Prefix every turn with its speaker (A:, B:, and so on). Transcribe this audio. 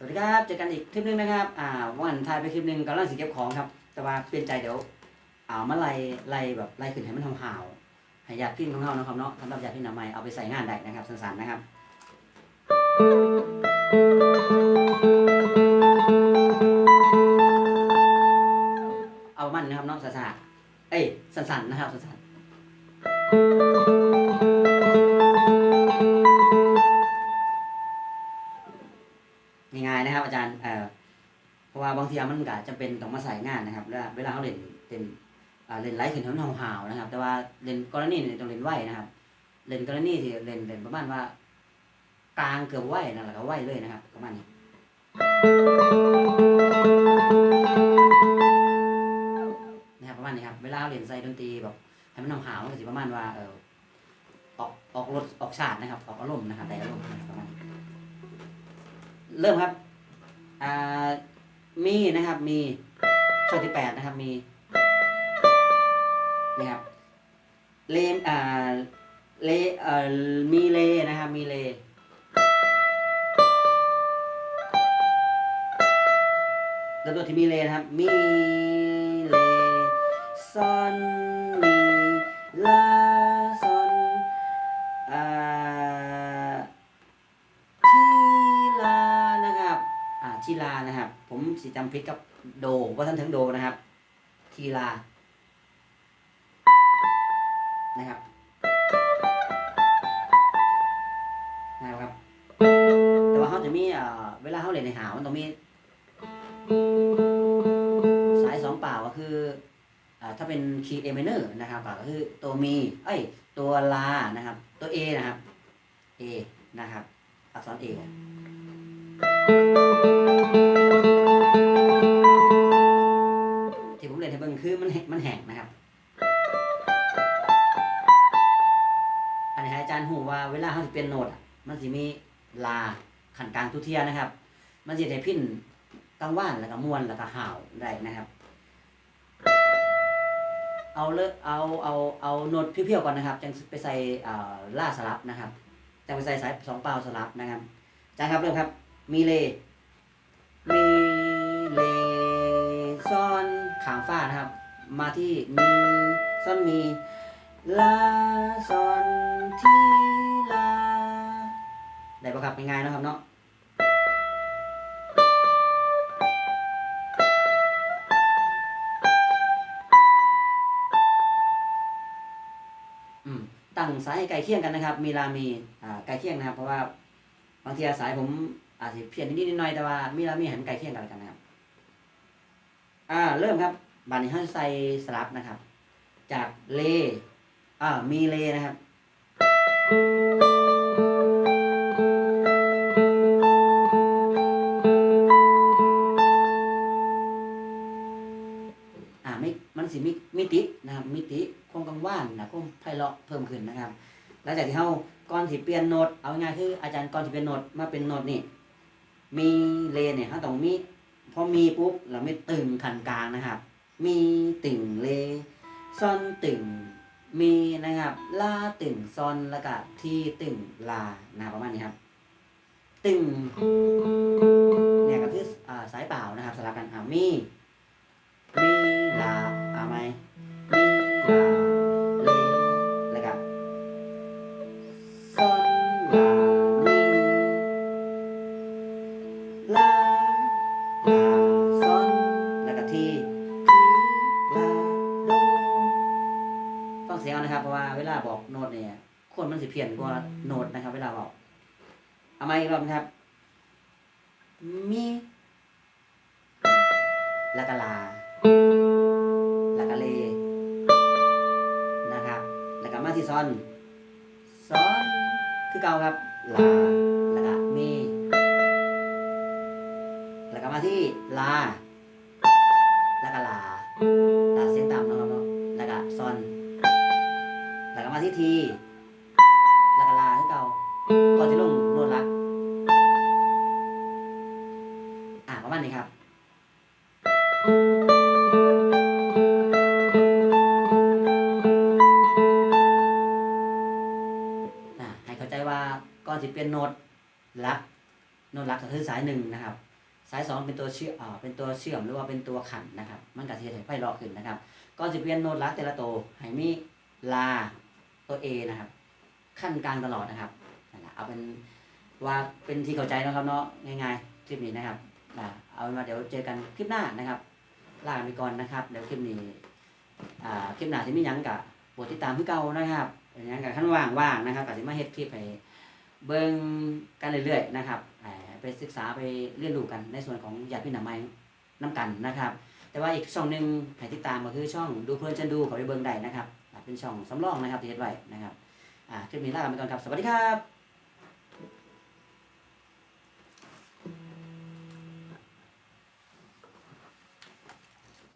A: สวัสดีครับ เจอกันอีกคลิปหนึงนะครับ อ่าวันถ่ายไปคลิปหนึงกำลังสิเก็บของครับ แต่ว่าเปลี่ยนใจเดี๋ยวเอามาไล่ไล่แบบไล่ขึ้นให้มันทำห่าวๆให้ญาติพี่ของเรานะครับเนาะสำหรับญาติพี่น้องม่เอาไปใส่งานได้นะครับสั้นๆนะครับเอามันนะครับเนาะสั้นๆเอ้ยสั้นๆนะครับสั้นๆ นะครับ อาจารย์เพราะว่าบางทีมันก็จะเป็นต้องมาใส่งานนะครับ แล้วเวลาเขาเล่นเล่นเล่นไลฟ์ขึ้นทั้งห่าวๆนะครับ แต่ว่าเล่นกรณีนี่ต้องเล่นไหวนะครับ เล่นกรณีที่เล่นเล่นประมาณว่ากลางเกือบไหวนั่นแหละก็ไหวเลยนะครับประมาณนี้นะครับประมาณนี้ครับ เวลาเรียนใส่ดนตรีแบบให้มันหาวๆมันก็สิประมาณว่าเออออกออกรสออกชาตินะครับ ออกอารมณ์นะครับได้อารมณ์ประมาณนี้เริ่มครับ อ่ามีนะครับ มีช่วงที่แปดนะครับ มีนี่ครับเลนอ่าเลเอ่อมีเลนะครับ มีเลเริ่มต้นที่มีเลนะครับ มีเลซอน ทีลานะครับ ผมสิจำพิดกับโดว่าท่านถึงโดนะครับ ทีลา นะครับนะครับ แต่ว่าเขาจะมีเวลาเขาเล่นในหาวมันต้องมี สายสองเปล่าก็คืออถ้าเป็นคีย์เอเมเนอร์นะครับก็คือตัวมีเอ้ยตัวลานะครับ ตัว A นะครับ A นะครับ อักษร A ที่ ว่าเวลาเขาจะเปลี่ยนโน้ตมันสิมีลาขันกลางทุเทียนะครับ มันจะได้พินกลางว่านแล้วก็มวนแล้วก็ห่าวได้นะครับ เอาเลยเอาเอาเอาโน้ตเพียวๆก่อนนะครับจังไปใส่ล่าสลับนะครับจังไปใส่สายสองเปล่าสลับนะครับจารย์ครับเริ่มครับ มีเลมีเลซ่อนขางฟ้านะครับ มาที่มีซ่อนมี ลาซ่อนทีลา ได้ปะครับง่ายๆนะครับเนาะตั้งสายให้ใกล้เคียงกันนะครับ มีลามีอ่าใกล้เคียงนะครับ เพราะว่าบางทีสายผมอาจจะเพี้ยนนิดๆหน่อยแต่ว่ามีลามีหันใกล้เคียงกันกันนะครับ อ่า เริ่มครับบัดนี้ให้ใส่สลับนะครับ จากเล อ่ามีเลนะครับ อ่าไม่มันสิมีมิตินะครับ มิติคงกังว่านนะคงไพเราะเพิ่มขึ้นนะครับ หลังจากที่เฮาก่อนสิเปลี่ยนโน้ตเอาง่ายๆคืออาจารย์ก่อนสิเปลี่ยนโน้ตมาเป็นโน้ตนี่มีเลเนี่ยเฮาต้องมีพอมีปุ๊บเราไม่ตึงขันกลางนะครับ มีตึงเลซ่อนตึง มีนะครับลาตึงซอนแล้วก็ทีตึงลานะครับประมาณนี้ครับ ตึงเนี่ยก็คืออสายเปล่านะครับสลับกันอ่ามี นะครับ เพราะว่าเวลาบอกโน้ตเนี่ยคนมันสิเพี้ยนกว่าโน้ตนะครับ เวลาบอกเอามาอีกรอบนะครับ มีแล้วก็ลาแล้วก็เลนะครับแล้วก็มาที่ซอนซอนคือเก่าครับลาแล้วก็มีแล้วก็มาที่ลา ทีล้วก็ลาคือเก่าก่อนที่ลงโน้ตลักอ่าประมาณนี้ครับอ่าให้เข้าใจว่าก่อนสิเปลี่ยนโน้ตลักโน้ตลักก็คือสายหนึ่งนะครับ สายสองเป็นตัวเชื่อมอ่าเป็นตัวเชื่อมหรือว่าเป็นตัวขันนะครับ มันก็สิเฮ็ดให้ไพ่เลาะขึ้นนะครับก่อนสิเปลี่ยนโน้ตลักแต่ละตัวให้มีลา ตัว A นะครับ ขั้นกลางตลอดนะครับเอาเป็นว่าเป็นที่เข้าใจนะครับเนาะง่ายๆคลิปนี้นะครับเอาเป็นว่าเดี๋ยวเจอกันคลิปหน้านะครับลาไปก่อนนะครับเดี๋ยวคลิปนี้อ่าคลิปหน้าที่มีหยังกับโปรดติดตามคือเก่านะครับยังกับขั้นว่างๆนะครับก็สิมาเฮ็ดคลิปให้เบิ่งกันเรื่อยๆนะครับไปศึกษาไปเรียนรู้กันในส่วนของญาติพี่น้องใหม่น้ำกันนะครับ แต่ว่าอีกช่องหนึ่งให้ติดตามก็คือช่องดูเพลินฉันดูขอไปเบิ่งได้นะครับ เป็นช่องสำรองนะครับที่เฮ็ดไว้นะครับอ่าคลิปนี้ลาไปก่อนครับ สวัสดีครับ